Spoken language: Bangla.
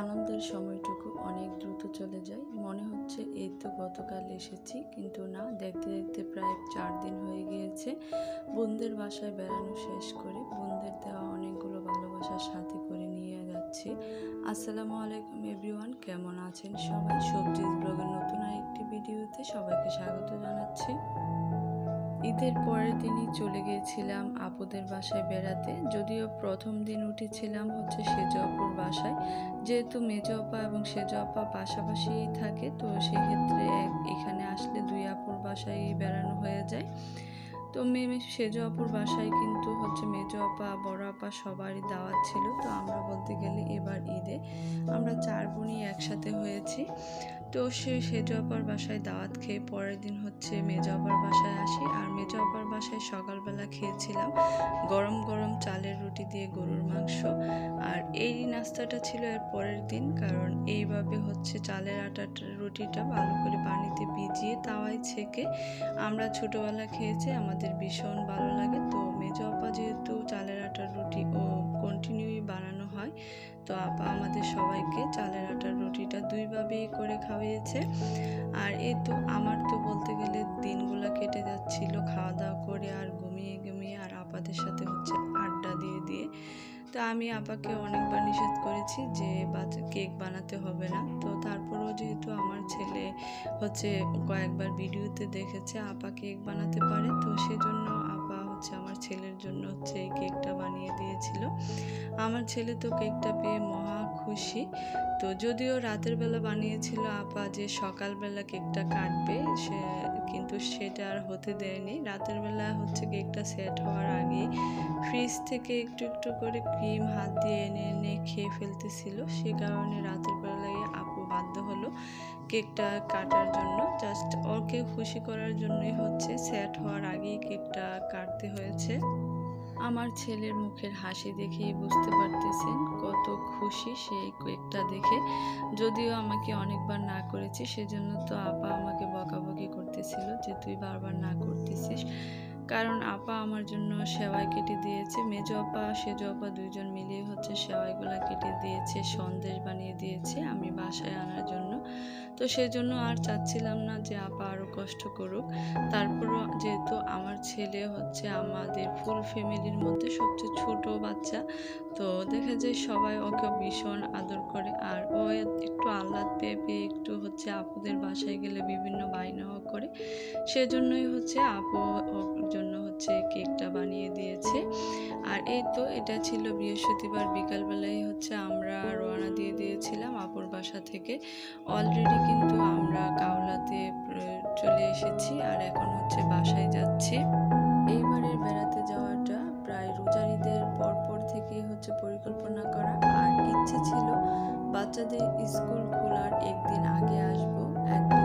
আনন্দের সময়টুকু অনেক দ্রুত চলে যায়। মনে হচ্ছে এই তো গতকাল এসেছি, কিন্তু না, দেখতে দেখতে প্রায় চার দিন হয়ে গিয়েছে। বোনদের বাসায় বেড়ানো শেষ করে বোনদের দেওয়া অনেকগুলো ভালোবাসার সাথে করে নিয়ে যাচ্ছি। আসসালামু আলাইকুম এভরিওয়ান, কেমন আছেন সবাই? সবজি ব্লগের নতুন আরেকটি ভিডিওতে সবাইকে স্বাগত জানাচ্ছি। ঈদের পরের দিনই চলে গিয়েছিলাম আপুদের বাসায় বেড়াতে। যদিও প্রথম দিন উঠেছিলাম হচ্ছে সেজ অপুর বাসায়। যেহেতু মেজ আপা এবং সেজ আপা পাশাপাশি থাকে, তো সেক্ষেত্রে এখানে আসলে দুই আপুর বাসায় বেড়ানো হয়ে যায়। তো মেয়ে সেজ আপুর বাসায় কিন্তু হচ্ছে মেজ আপা, বড় আপা সবারই দাওয়াত ছিল। তো আমরা বলতে গেলে এবার ঈদে আমরা চার বোনই একসাথে হয়েছি। তো সে সেজ আপার বাসায় দাওয়াত খেয়ে পরের দিন হচ্ছে মেজ আপার বাসায় আসি। আর মেজ আপার বাসায় সকালবেলা খেয়েছিলাম গরম গরম চালের রুটি দিয়ে গরুর মাংস। আর এই নাস্তাটা ছিল এর পরের দিন, কারণ এইভাবে হচ্ছে চালের আটার রুটিটা ভালো করে পানিতে ভিজিয়ে তাওয়ায় ছেঁকে আমরা ছোটোবেলা খেয়েছি, আমাদের ভীষণ ভালো লাগে। তো মেজ আপা যেহেতু চালের আটার রুটি ও কন্টিনিউই বানানো হয় তো আপা আমাদের সবাইকে চালের আটার রুটিটা দুইভাবেই করে খাওয়িয়েছে। আর এই তো আমার তো বলতে গেলে দিনগুলো কেটে যাচ্ছিল খাওয়া দাওয়া করে আর ঘুমিয়ে ঘুমিয়ে আর আপাদের সাথে হচ্ছে আড্ডা দিয়ে দিয়ে। তো আমি আপাকে অনেকবার নিষেধ করেছি যে বাচ্চা কেক বানাতে হবে না। তো তারপরেও যেহেতু আমার ছেলে হচ্ছে কয়েকবার ভিডিওতে দেখেছে, আপা কেক বানাতে পারে। ছেলের জন্য হচ্ছে এই কেকটা বানিয়ে দিয়েছিল। আমার ছেলে তো কেকটা পেয়ে মহা খুশি। তো যদিও রাতের বেলা বানিয়েছিল, আপা যে সকালবেলা কেকটা কাটবে, সে কিন্তু সেটা আর হতে দেয়নি। রাতের বেলা হচ্ছে কেকটা সেট হওয়ার আগে ফ্রিজ থেকে একটু একটু করে ক্রিম হাত দিয়ে এনে এনে খেয়ে ফেলতেছিল। সে কারণে রাতের বেলায় আপু বাধ্য হলো কেকটা কাটার জন্য। জাস্ট ওকে খুশি করার জন্যই হচ্ছে সেট হওয়ার আগেই কেকটা কাটতে হয়েছে। আমার ছেলের মুখের হাসি দেখেই বুঝতে পারতেছেন কত খুশি সেই কেকটা দেখে। যদিও আমাকে অনেকবার না করেছি, সেজন্য তো আপা আমাকে বকাবকি করতেছিল যে, তুই বারবার না করতেছিস। কারণ আপা আমার জন্য সেওয়াই কেটে দিয়েছে, মেজো আপা, সেজো আপা দুইজন মিলিয়ে হচ্ছে সেওয়াইগুলো কেটে দিয়েছে, সন্দেশ বানিয়ে দিয়েছে আমি বাসায় আনার জন্য। তো সেজন্য আর চাচ্ছিলাম না যে আপা আরও কষ্ট করুক। তারপরও যেহেতু আমার ছেলে হচ্ছে আমাদের ফুল ফ্যামিলির মধ্যে সবচেয়ে ছোট বাচ্চা, তো দেখা যায় সবাই ওকে ভীষণ আদর করে। আর ও একটু আহ্লাদ পেয়ে পেয়ে একটু হচ্ছে আপুদের বাসায় গেলে বিভিন্ন বাইনাও করে। সেজন্যই হচ্ছে আপু জন্য হচ্ছে কেকটা বানিয়ে দিয়েছে। আর এই তো এটা ছিল বৃহস্পতিবার বিকালবেলায় হচ্ছে আমরা রওনা দিয়ে দিয়েছিলাম আপুর বাসা থেকে। অলরেডি কিন্তু আমরা কাওলাতে চলে এসেছি আর এখন হচ্ছে বাসায় যাচ্ছি। এইবারের বেড়াতে যাওয়াটা প্রায় রোজারিদের পরপর থেকে হচ্ছে পরিকল্পনা করা। আর ইচ্ছে ছিল বাচ্চাদের স্কুল খোলার একদিন আগে আসব। একদম